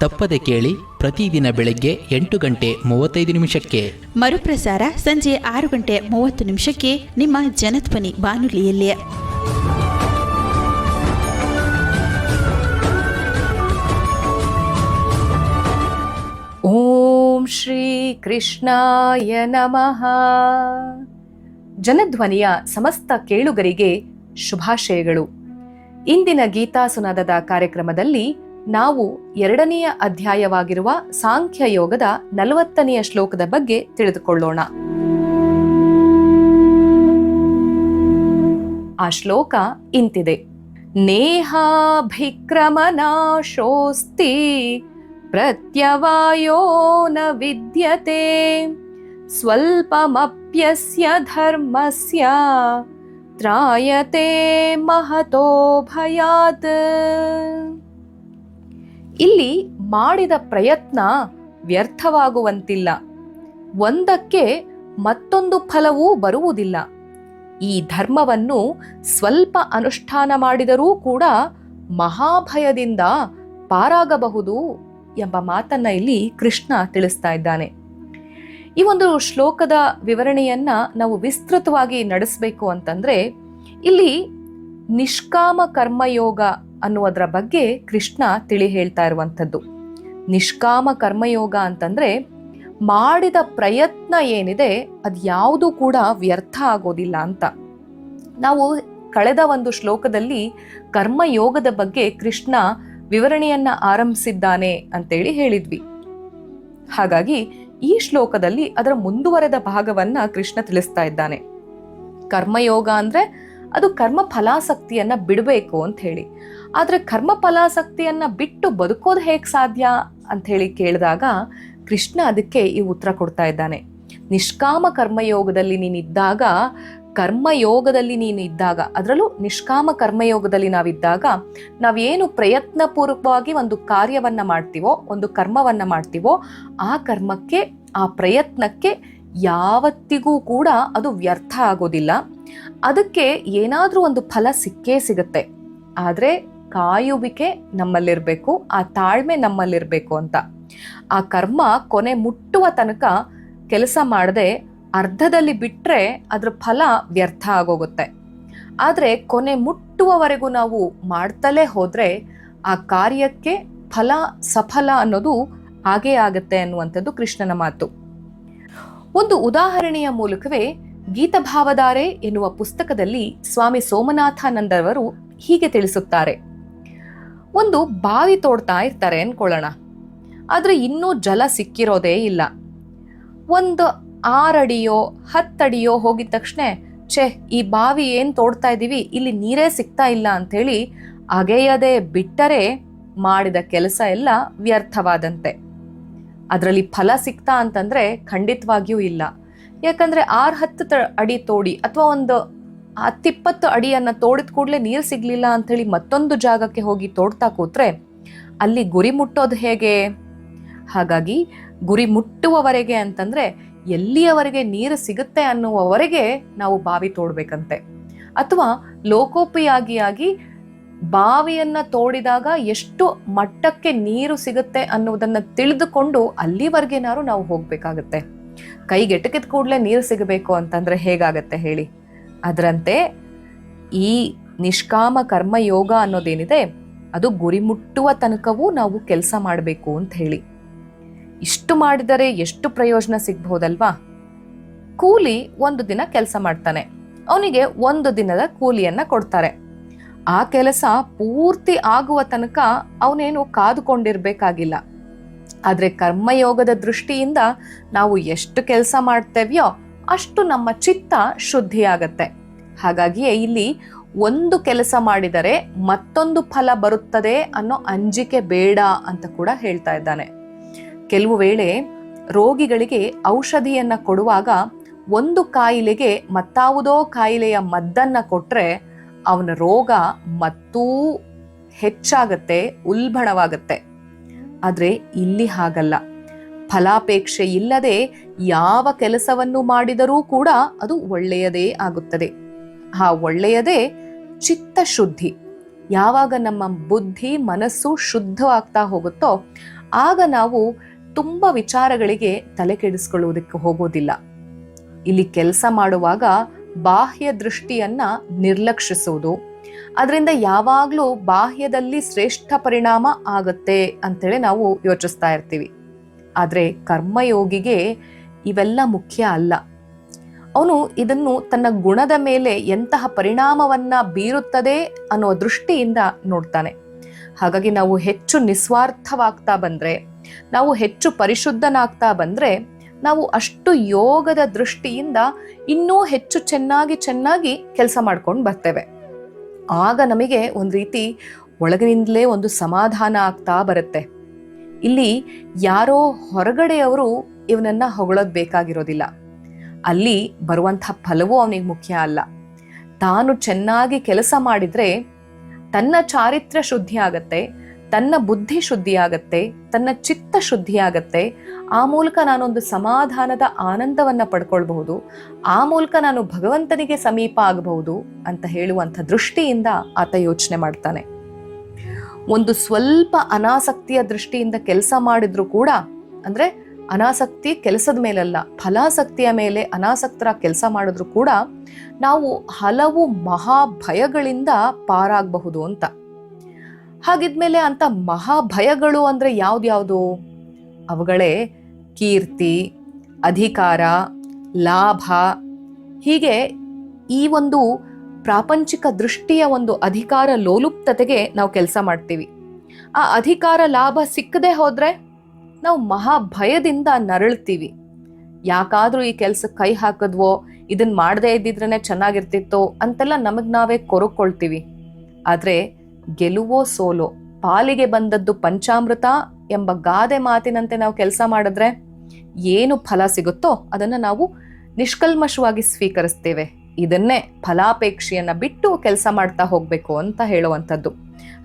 ತಪ್ಪದೆ ಕೇಳಿ ಪ್ರತಿದಿನ ಬೆಳಗ್ಗೆ ಎಂಟು ಗಂಟೆ ಮೂವತ್ತೈದು ನಿಮಿಷಕ್ಕೆ. ಮರುಪ್ರಸಾರ ಸಂಜೆ ಆರು ಗಂಟೆ ಮೂವತ್ತು ನಿಮಿಷಕ್ಕೆ ನಿಮ್ಮ ಜನಧ್ವನಿ ಬಾನುಲಿಯಲ್ಲಿ. ಓಂ ಶ್ರೀ ಕೃಷ್ಣಾಯ ನಮಃ. ಜನಧ್ವನಿಯ ಸಮಸ್ತ ಕೇಳುಗರಿಗೆ ಶುಭಾಶಯಗಳು. ಇಂದಿನ ಗೀತಾ ಸುನಾದದ ಕಾರ್ಯಕ್ರಮದಲ್ಲಿ ನಾವು ಎರಡನೆಯ ಅಧ್ಯಾಯವಾಗಿರುವ ಸಾಂಖ್ಯಯೋಗದ ನಲವತ್ತನೆಯ ಶ್ಲೋಕದ ಬಗ್ಗೆ ತಿಳಿದುಕೊಳ್ಳೋಣ. ಆ ಶ್ಲೋಕ ಇಂತಿದೆ. ನೇಹಾಭಿಕ್ರಮನಾಶೋಸ್ತಿ ಪ್ರತ್ಯವಾಯೋ ನ ವಿದ್ಯತೆ ಸ್ವಲ್ಪಮಪ್ಯಸ್ಯ ಧರ್ಮಸ್ಯ ತ್ರಾಯತೆ ಮಹತೋ ಭಯಾತ್. ಇಲ್ಲಿ ಮಾಡಿದ ಪ್ರಯತ್ನ ವ್ಯರ್ಥವಾಗುವಂತಿಲ್ಲ. ಒಂದಕ್ಕೆ ಮತ್ತೊಂದು ಫಲವೂ ಬರುವುದಿಲ್ಲ. ಈ ಧರ್ಮವನ್ನು ಸ್ವಲ್ಪ ಅನುಷ್ಠಾನ ಮಾಡಿದರೂ ಕೂಡ ಮಹಾಭಯದಿಂದ ಪಾರಾಗಬಹುದು ಎಂಬ ಮಾತನ್ನ ಇಲ್ಲಿ ಕೃಷ್ಣ ತಿಳಿಸ್ತಾ ಇದ್ದಾನೆ. ಈ ಒಂದು ಶ್ಲೋಕದ ವಿವರಣೆಯನ್ನ ನಾವು ವಿಸ್ತೃತವಾಗಿ ನಡೆಸಬೇಕು ಅಂತಂದ್ರೆ, ಇಲ್ಲಿ ನಿಷ್ಕಾಮ ಕರ್ಮಯೋಗ ಅನ್ನುವುದರ ಬಗ್ಗೆ ಕೃಷ್ಣ ತಿಳಿ ಹೇಳ್ತಾ ಇರುವಂಥದ್ದು. ನಿಷ್ಕಾಮ ಕರ್ಮಯೋಗ ಅಂತಂದರೆ ಮಾಡಿದ ಪ್ರಯತ್ನ ಏನಿದೆ ಅದು ಯಾವುದು ಕೂಡ ವ್ಯರ್ಥ ಆಗೋದಿಲ್ಲ ಅಂತ. ನಾವು ಕಳೆದ ಒಂದು ಶ್ಲೋಕದಲ್ಲಿ ಕರ್ಮಯೋಗದ ಬಗ್ಗೆ ಕೃಷ್ಣ ವಿವರಣೆಯನ್ನ ಆರಂಭಿಸಿದ್ದಾನೆ ಅಂತೇಳಿ ಹೇಳಿದ್ವಿ. ಹಾಗಾಗಿ ಈ ಶ್ಲೋಕದಲ್ಲಿ ಅದರ ಮುಂದುವರೆದ ಭಾಗವನ್ನ ಕೃಷ್ಣ ತಿಳಿಸ್ತಾ ಇದ್ದಾನೆ. ಕರ್ಮಯೋಗ ಅಂದ್ರೆ ಅದು ಕರ್ಮ ಫಲಾಸಕ್ತಿಯನ್ನು ಬಿಡಬೇಕು ಅಂತ ಹೇಳಿ. ಆದ್ರೆ ಕರ್ಮ ಫಲಾಸಕ್ತಿಯನ್ನ ಬಿಟ್ಟು ಬದುಕೋದು ಹೇಗೆ ಸಾಧ್ಯ ಅಂತ ಹೇಳಿ ಕೇಳಿದಾಗ ಕೃಷ್ಣ ಅದಕ್ಕೆ ಈ ಉತ್ತರ ಕೊಡ್ತಾ ಇದ್ದಾನೆ. ನಿಷ್ಕಾಮ ಕರ್ಮಯೋಗದಲ್ಲಿ ನೀನಿದ್ದಾಗ, ಕರ್ಮಯೋಗದಲ್ಲಿ ನೀನು ಇದ್ದಾಗ ಅದರಲ್ಲೂ ನಿಷ್ಕಾಮ ಕರ್ಮಯೋಗದಲ್ಲಿ ನಾವಿದ್ದಾಗ ನಾವೇನು ಪ್ರಯತ್ನ ಪೂರ್ವಕವಾಗಿ ಒಂದು ಕಾರ್ಯವನ್ನ ಮಾಡ್ತೀವೋ, ಒಂದು ಕರ್ಮವನ್ನ ಮಾಡ್ತೀವೋ, ಆ ಕರ್ಮಕ್ಕೆ, ಆ ಪ್ರಯತ್ನಕ್ಕೆ ಯಾವತ್ತಿಗೂ ಕೂಡ ಅದು ವ್ಯರ್ಥ ಆಗೋದಿಲ್ಲ. ಅದಕ್ಕೆ ಏನಾದರೂ ಒಂದು ಫಲ ಸಿಕ್ಕೇ ಸಿಗುತ್ತೆ. ಆದ್ರೆ ಕಾಯುವಿಕೆ ನಮ್ಮಲ್ಲಿರಬೇಕು, ಆ ತಾಳ್ಮೆ ನಮ್ಮಲ್ಲಿರಬೇಕು ಅಂತ. ಆ ಕರ್ಮ ಕೊನೆ ಮುಟ್ಟುವ ತನಕ ಕೆಲಸ ಮಾಡದೆ ಅರ್ಧದಲ್ಲಿ ಬಿಟ್ರೆ ಅದ್ರ ಫಲ ವ್ಯರ್ಥ ಆಗೋಗುತ್ತೆ. ಆದರೆ ಕೊನೆ ಮುಟ್ಟುವವರೆಗೂ ನಾವು ಮಾಡ್ತಲೇ ಹೋದರೆ ಆ ಕಾರ್ಯಕ್ಕೆ ಫಲ, ಸಫಲ ಅನ್ನೋದು ಹಾಗೇ ಆಗುತ್ತೆ ಅನ್ನುವಂಥದ್ದು ಕೃಷ್ಣನ ಮಾತು. ಒಂದು ಉದಾಹರಣೆಯ ಮೂಲಕವೇ ಗೀತಭಾವಧಾರೆ ಎನ್ನುವ ಪುಸ್ತಕದಲ್ಲಿ ಸ್ವಾಮಿ ಸೋಮನಾಥಾನಂದರವರು ಹೀಗೆ ತಿಳಿಸುತ್ತಾರೆ. ಒಂದು ಬಾವಿ ತೋಡ್ತಾ ಇರ್ತಾರೆ ಅನ್ಕೊಳ್ಳೋಣ. ಆದ್ರೆ ಇನ್ನೂ ಜಲ ಸಿಕ್ಕಿರೋದೇ ಇಲ್ಲ. ಒಂದು ಆರಡಿಯೋ, ಹತ್ತಡಿಯೋ ಹೋಗಿದ ತಕ್ಷಣ, ಛೇ, ಈ ಬಾವಿ ಏನು ತೋಡ್ತಾ ಇದ್ದೀವಿ ಇಲ್ಲಿ ನೀರೇ ಸಿಗ್ತಾ ಇಲ್ಲ ಅಂಥೇಳಿ ಅಗೆಯದೆ ಬಿಟ್ಟರೆ ಮಾಡಿದ ಕೆಲಸ ಎಲ್ಲ ವ್ಯರ್ಥವಾದಂತೆ. ಅದರಲ್ಲಿ ಫಲ ಸಿಗ್ತಾ ಅಂತಂದ್ರೆ ಖಂಡಿತವಾಗಿಯೂ ಇಲ್ಲ. ಯಾಕಂದ್ರೆ ಆರ್ ಹತ್ತು ತ- ಅಡಿ ತೋಡಿ, ಅಥವಾ ಒಂದು ಹತ್ತಿಪ್ಪತ್ತು ಅಡಿಯನ್ನು ತೋಡಿದ ಕೂಡಲೇ ನೀರು ಸಿಗಲಿಲ್ಲ ಅಂಥೇಳಿ ಮತ್ತೊಂದು ಜಾಗಕ್ಕೆ ಹೋಗಿ ತೋಡ್ತಾ ಕೂತ್ರೆ ಅಲ್ಲಿ ಗುರಿ ಮುಟ್ಟೋದು ಹೇಗೆ? ಹಾಗಾಗಿ ಗುರಿ ಮುಟ್ಟುವವರೆಗೆ ಅಂತಂದರೆ ಎಲ್ಲಿಯವರೆಗೆ ನೀರು ಸಿಗುತ್ತೆ ಅನ್ನುವವರೆಗೆ ನಾವು ಬಾವಿ ತೋಡ್ಬೇಕಂತೆ. ಅಥವಾ ಲೋಕೋಪಿಯಾಗಿಯಾಗಿ ಬಾವಿಯನ್ನು ತೋಡಿದಾಗ ಎಷ್ಟು ಮಟ್ಟಕ್ಕೆ ನೀರು ಸಿಗುತ್ತೆ ಅನ್ನುವುದನ್ನ ತಿಳಿದುಕೊಂಡು ಅಲ್ಲಿವರೆಗೇನಾರು ನಾವು ಹೋಗಬೇಕಾಗತ್ತೆ. ಕೈಗೆಟಕಿದ ಕೂಡಲೇ ನೀರು ಸಿಗಬೇಕು ಅಂತಂದ್ರೆ ಹೇಗಾಗತ್ತೆ ಹೇಳಿ? ಅದರಂತೆ ಈ ನಿಷ್ಕಾಮ ಕರ್ಮಯೋಗ ಅನ್ನೋದೇನಿದೆ, ಅದು ಗುರಿ ಮುಟ್ಟುವ ತನಕವೂ ನಾವು ಕೆಲಸ ಮಾಡಬೇಕು ಅಂತ ಹೇಳಿ. ಇಷ್ಟು ಮಾಡಿದರೆ ಎಷ್ಟು ಪ್ರಯೋಜನ ಸಿಗ್ಬಹುದಲ್ವಾ ಕೂಲಿ ಒಂದು ದಿನ ಕೆಲಸ ಮಾಡ್ತಾನೆ. ಅವನಿಗೆ ಒಂದು ದಿನದ ಕೂಲಿಯನ್ನ ಕೊಡ್ತಾರೆ. ಆ ಕೆಲಸ ಪೂರ್ತಿ ಆಗುವ ತನಕ ಅವನೇನು ಕಾದುಕೊಂಡಿರ್ಬೇಕಾಗಿಲ್ಲ. ಆದರೆ ಕರ್ಮಯೋಗದ ದೃಷ್ಟಿಯಿಂದ ನಾವು ಎಷ್ಟು ಕೆಲಸ ಮಾಡ್ತೇವ್ಯೋ ಅಷ್ಟು ನಮ್ಮ ಚಿತ್ತ ಶುದ್ಧಿಯಾಗತ್ತೆ. ಹಾಗಾಗಿಯೇ ಇಲ್ಲಿ ಒಂದು ಕೆಲಸ ಮಾಡಿದರೆ ಮತ್ತೊಂದು ಫಲ ಬರುತ್ತದೆ ಅನ್ನೋ ಅಂಜಿಕೆ ಬೇಡ ಅಂತ ಕೂಡ ಹೇಳ್ತಾ ಇದ್ದಾನೆ. ಕೆಲವು ವೇಳೆ ರೋಗಿಗಳಿಗೆ ಔಷಧಿಯನ್ನು ಕೊಡುವಾಗ ಒಂದು ಕಾಯಿಲೆಗೆ ಮತ್ತಾವುದೋ ಕಾಯಿಲೆಯ ಮದ್ದನ್ನ ಕೊಟ್ರೆ ಅವನ ರೋಗ ಮತ್ತೂ ಹೆಚ್ಚಾಗತ್ತೆ, ಉಲ್ಬಣವಾಗತ್ತೆ. ಆದ್ರೆ ಇಲ್ಲಿ ಹಾಗಲ್ಲ. ಫಲಾಪೇಕ್ಷೆ ಇಲ್ಲದೆ ಯಾವ ಕೆಲಸವನ್ನು ಮಾಡಿದರೂ ಕೂಡ ಅದು ಒಳ್ಳೆಯದೇ ಆಗುತ್ತದೆ. ಆ ಒಳ್ಳೆಯದೇ ಚಿತ್ತ ಶುದ್ಧಿ ಯಾವಾಗ ನಮ್ಮ ಬುದ್ಧಿ, ಮನಸ್ಸು ಶುದ್ಧವಾಗ್ತಾ ಹೋಗುತ್ತೋ ಆಗ ನಾವು ತುಂಬ ವಿಚಾರಗಳಿಗೆ ತಲೆ ಕೆಡಿಸ್ಕೊಳ್ಳುವುದಕ್ಕೆ ಹೋಗೋದಿಲ್ಲ ಇಲ್ಲಿ ಕೆಲಸ ಮಾಡುವಾಗ ಬಾಹ್ಯ ದೃಷ್ಟಿಯನ್ನ ನಿರ್ಲಕ್ಷಿಸುವುದು. ಅದರಿಂದ ಯಾವಾಗಲೂ ಬಾಹ್ಯದಲ್ಲಿ ಶ್ರೇಷ್ಠ ಪರಿಣಾಮ ಆಗತ್ತೆ ಅಂತೇಳಿ ನಾವು ಯೋಚಿಸ್ತಾ ಇರ್ತೀವಿ. ಆದರೆ ಕರ್ಮಯೋಗಿಗೆ ಇವೆಲ್ಲ ಮುಖ್ಯ ಅಲ್ಲ. ಅವನು ಇದನ್ನು ತನ್ನ ಗುಣದ ಮೇಲೆ ಎಂತಹ ಪರಿಣಾಮವನ್ನ ಬೀರುತ್ತದೆ ಅನ್ನೋ ದೃಷ್ಟಿಯಿಂದ ನೋಡ್ತಾನೆ. ಹಾಗಾಗಿ ನಾವು ಹೆಚ್ಚು ನಿಸ್ವಾರ್ಥವಾಗ್ತಾ ಬಂದ್ರೆ, ನಾವು ಹೆಚ್ಚು ಪರಿಶುದ್ಧನಾಗ್ತಾ ಬಂದ್ರೆ, ನಾವು ಅಷ್ಟು ಯೋಗದ ದೃಷ್ಟಿಯಿಂದ ಇನ್ನೂ ಹೆಚ್ಚು ಚೆನ್ನಾಗಿ ಚೆನ್ನಾಗಿ ಕೆಲಸ ಮಾಡ್ಕೊಂಡು ಬರ್ತೇವೆ. ಆಗ ನಮಗೆ ಒಂದು ರೀತಿ ಒಳಗಿನಿಂದಲೇ ಒಂದು ಸಮಾಧಾನ ಆಗ್ತಾ ಬರುತ್ತೆ. ಇಲ್ಲಿ ಯಾರೋ ಹೊರಗಡೆಯವರು ಇವನನ್ನ ಹೊಗಳೋದ್ ಬೇಕಾಗಿರೋದಿಲ್ಲ. ಅಲ್ಲಿ ಬರುವಂಥ ಫಲವೂ ಅವನಿಗೆ ಮುಖ್ಯ ಅಲ್ಲ. ತಾನು ಚೆನ್ನಾಗಿ ಕೆಲಸ ಮಾಡಿದ್ರೆ ತನ್ನ ಚಾರಿತ್ರ್ಯ ಶುದ್ಧಿ ಆಗತ್ತೆ, ತನ್ನ ಬುದ್ಧಿ ಶುದ್ಧಿ ಆಗತ್ತೆ, ತನ್ನ ಚಿತ್ತ ಶುದ್ಧಿ ಆಗತ್ತೆ. ಆ ಮೂಲಕ ನಾನೊಂದು ಸಮಾಧಾನದ ಆನಂದವನ್ನ ಪಡ್ಕೊಳ್ಬಹುದು, ಆ ಮೂಲಕ ನಾನು ಭಗವಂತನಿಗೆ ಸಮೀಪ ಆಗಬಹುದು ಅಂತ ಹೇಳುವಂಥ ದೃಷ್ಟಿಯಿಂದ ಆತ ಯೋಚನೆ ಮಾಡ್ತಾನೆ. ಒಂದು ಸ್ವಲ್ಪ ಅನಾಸಕ್ತಿಯ ದೃಷ್ಟಿಯಿಂದ ಕೆಲಸ ಮಾಡಿದ್ರು ಕೂಡ, ಅಂದ್ರೆ ಅನಾಸಕ್ತಿ ಕೆಲಸದ ಮೇಲಲ್ಲ, ಫಲಾಸಕ್ತಿಯ ಮೇಲೆ ಅನಾಸಕ್ತರ ಕೆಲಸ ಮಾಡಿದ್ರು ಕೂಡ ನಾವು ಹಲವು ಮಹಾಭಯಗಳಿಂದ ಪಾರಾಗಬಹುದು ಅಂತ. ಹಾಗಿದ್ಮೇಲೆ ಅಂತ ಮಹಾಭಯಗಳು ಅಂದ್ರೆ ಯಾವ್ದ್ಯಾವುದು ಅವುಗಳೇ ಕೀರ್ತಿ, ಅಧಿಕಾರ, ಲಾಭ. ಹೀಗೆ ಈ ಒಂದು ಪ್ರಾಪಂಚಿಕ ದೃಷ್ಟಿಯ ಒಂದು ಅಧಿಕಾರ ಲೋಲುಪ್ತತೆಗೆ ನಾವು ಕೆಲಸ ಮಾಡ್ತೀವಿ. ಆ ಅಧಿಕಾರ ಲಾಭ ಸಿಕ್ಕದೆ ಹೋದ್ರೆ ನಾವು ಮಹಾಭಯದಿಂದ ನರಳ್ತೀವಿ. ಯಾಕಾದರೂ ಈ ಕೆಲಸ ಕೈ ಹಾಕಿದ್ವೋ ಇದನ್ನ ಮಾಡದೇ ಇದ್ದಿದ್ರೇನೆ ಚೆನ್ನಾಗಿರ್ತಿತ್ತೋ ಅಂತೆಲ್ಲ ನಮಗೆ ನಾವೇ ಕೊರಕೊಳ್ತೀವಿ. ಆದ್ರೆ ಗೆಲುವೋ ಸೋಲೋ, ಪಾಲಿಗೆ ಬಂದದ್ದು ಪಂಚಾಮೃತ ಎಂಬ ಗಾದೆ ಮಾತಿನಂತೆ ನಾವು ಕೆಲಸ ಮಾಡಿದ್ರೆ ಏನು ಫಲ ಸಿಗುತ್ತೋ ಅದನ್ನ ನಾವು ನಿಷ್ಕಲ್ಮಶವಾಗಿ ಸ್ವೀಕರಿಸ್ತೇವೆ. ಇದನ್ನೇ ಫಲಾಪೇಕ್ಷೆಯನ್ನು ಬಿಟ್ಟು ಕೆಲಸ ಮಾಡ್ತಾ ಹೋಗ್ಬೇಕು ಅಂತ ಹೇಳುವಂಥದ್ದು.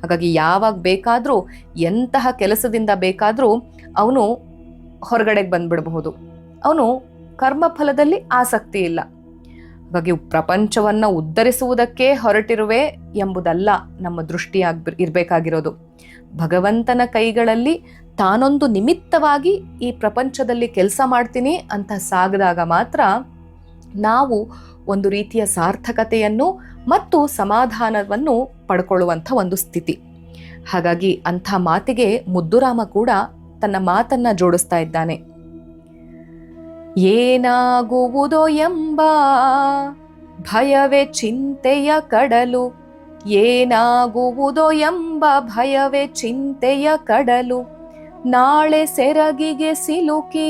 ಹಾಗಾಗಿ ಯಾವಾಗ ಬೇಕಾದರೂ, ಎಂತಹ ಕೆಲಸದಿಂದ ಬೇಕಾದರೂ ಅವನು ಹೊರಗಡೆಗೆ ಬಂದ್ಬಿಡಬಹುದು. ಅವನು ಕರ್ಮಫಲದಲ್ಲಿ ಆಸಕ್ತಿ ಇಲ್ಲ. ಹಾಗಾಗಿ ಪ್ರಪಂಚವನ್ನು ಉದ್ಧರಿಸುವುದಕ್ಕೆ ಹೊರಟಿರುವೆ ಎಂಬುದಲ್ಲ ನಮ್ಮ ದೃಷ್ಟಿಯಾಗ್ ಇರಬೇಕಾಗಿರೋದು. ಭಗವಂತನ ಕೈಗಳಲ್ಲಿ ತಾನೊಂದು ನಿಮಿತ್ತವಾಗಿ ಈ ಪ್ರಪಂಚದಲ್ಲಿ ಕೆಲಸ ಮಾಡ್ತೀನಿ ಅಂತ ಸಾಗದಾಗ ಮಾತ್ರ ನಾವು ಒಂದು ರೀತಿಯ ಸಾರ್ಥಕತೆಯನ್ನು ಮತ್ತು ಸಮಾಧಾನವನ್ನು ಪಡ್ಕೊಳ್ಳುವಂಥ ಒಂದು ಸ್ಥಿತಿ. ಹಾಗಾಗಿ ಅಂಥ ಮಾತಿಗೆ ಮುದ್ದುರಾಮ ಕೂಡ ತನ್ನ ಮಾತನ್ನ ಜೋಡಿಸ್ತಾ ಇದ್ದಾನೆ. ಏನಾಗುವುದೋ ಎಂಬ ಭಯವೇ ಚಿಂತೆಯ ಕಡಲು, ಏನಾಗುವುದೋ ಎಂಬ ಭಯವೇ ಚಿಂತೆಯ ಕಡಲು, ನಾಳೆ ಸೆರಗಿಗೆ ಸಿಲುಕಿ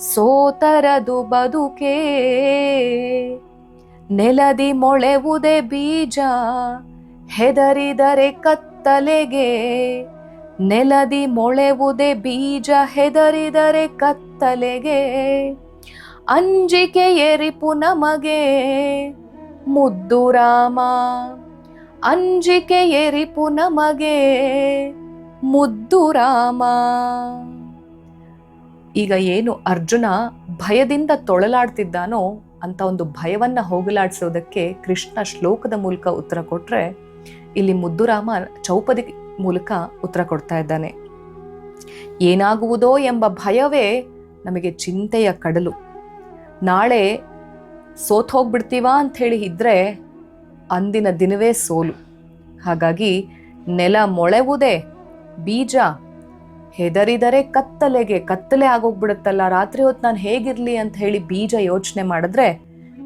ಸೋತರದು ಬದುಕೆ. ನೆಲದಿ ಮೊಳೆವುದೆ ಬೀಜ, ಹೆದರಿದರೆ ಕತ್ತಲೆಗೆ. ನೆಲದಿ ಮೊಳೆವುದೆ ಬೀಜ, ಹೆದರಿದರೆ ಕತ್ತಲೆಗೆ. ಅಂಜಿಕೆ ಎರಿಪು ನಮಗೆ, ಮುದ್ದು ರಾಮ. ಅಂಜಿಕೆ ಎರಿಪು ನಮಗೆ, ಮುದ್ದು ರಾಮ. ಈಗ ಏನು ಅರ್ಜುನ ಭಯದಿಂದ ತೊಳಲಾಡ್ತಿದ್ದಾನೋ ಅಂತ ಒಂದು ಭಯವನ್ನ ಹೋಗಲಾಡಿಸೋದಕ್ಕೆ ಕೃಷ್ಣ ಶ್ಲೋಕದ ಮೂಲಕ ಉತ್ತರ ಕೊಟ್ರೆ ಇಲ್ಲಿ ಮುದ್ದುರಾಮ ಚೌಪದಿ ಮೂಲಕ ಉತ್ತರ ಕೊಡ್ತಾ ಇದ್ದಾನೆ. ಏನಾಗುವುದೋ ಎಂಬ ಭಯವೇ ನಮಗೆ ಚಿಂತೆಯ ಕಡಲು. ನಾಳೆ ಸೋತ್ ಹೋಗ್ಬಿಡ್ತೀವಾ ಅಂತ ಹೇಳಿ ಇದ್ರೆ ಅಂದಿನ ದಿನವೇ ಸೋಲು. ಹಾಗಾಗಿ ನೆಲ ಮೊಳೆವುದೇ ಬೀಜ ಹೆದರಿದರೆ ಕತ್ತಲೆಗೆ, ಕತ್ತಲೆ ಆಗೋಗ್ಬಿಡುತ್ತಲ್ಲ. ರಾತ್ರಿ ಹೊತ್ತು ನಾನು ಹೇಗಿರಲಿ ಅಂತ ಹೇಳಿ ಬೀಜ ಯೋಚನೆ ಮಾಡಿದ್ರೆ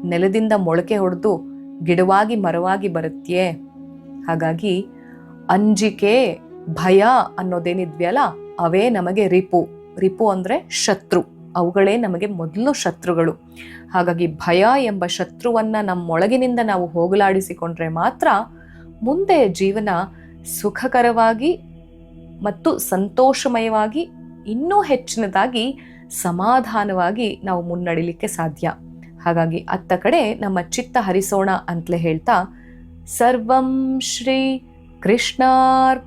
ನೆಲದಿಂದ ಮೊಳಕೆ ಹೊಡೆದು ಗಿಡವಾಗಿ, ಮರವಾಗಿ ಬರುತ್ತೆಯೇ ಹಾಗಾಗಿ ಅಂಜಿಕೆ, ಭಯ ಅನ್ನೋದೇನಿದ್ವಿಯಲ್ಲ ಅವೇ ನಮಗೆ ರಿಪು. ರಿಪು ಅಂದ್ರೆ ಶತ್ರು. ಅವುಗಳೇ ನಮಗೆ ಮೊದಲು ಶತ್ರುಗಳು. ಹಾಗಾಗಿ ಭಯ ಎಂಬ ಶತ್ರುವನ್ನ ನಮ್ಮೊಳಗಿನಿಂದ ನಾವು ಹೋಗಲಾಡಿಸಿಕೊಂಡ್ರೆ ಮಾತ್ರ ಮುಂದೆ ಜೀವನ ಸುಖಕರವಾಗಿ ಮತ್ತು ಸಂತೋಷಮಯವಾಗಿ ಇನ್ನೂ ಹೆಚ್ಚಿನದಾಗಿ ಸಮಾಧಾನವಾಗಿ ನಾವು ಮುನ್ನಡಿಲಿಕ್ಕೆ ಸಾಧ್ಯ. ಹಾಗಾಗಿ ಅತ್ತ ಕಡೆ ನಮ್ಮ ಚಿತ್ತ ಹರಿಸೋಣ ಅಂತಲೇ ಹೇಳ್ತಾ, ಸರ್ವಂ ಶ್ರೀ ಕೃಷ್ಣಾರ್ಪಣಮಸ್ತು.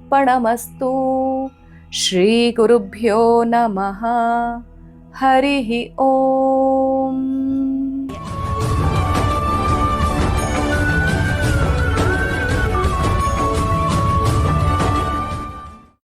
ಶ್ರೀ ಗುರುಭ್ಯೋ ನಮಃ. ಹರಿ ಓಂ.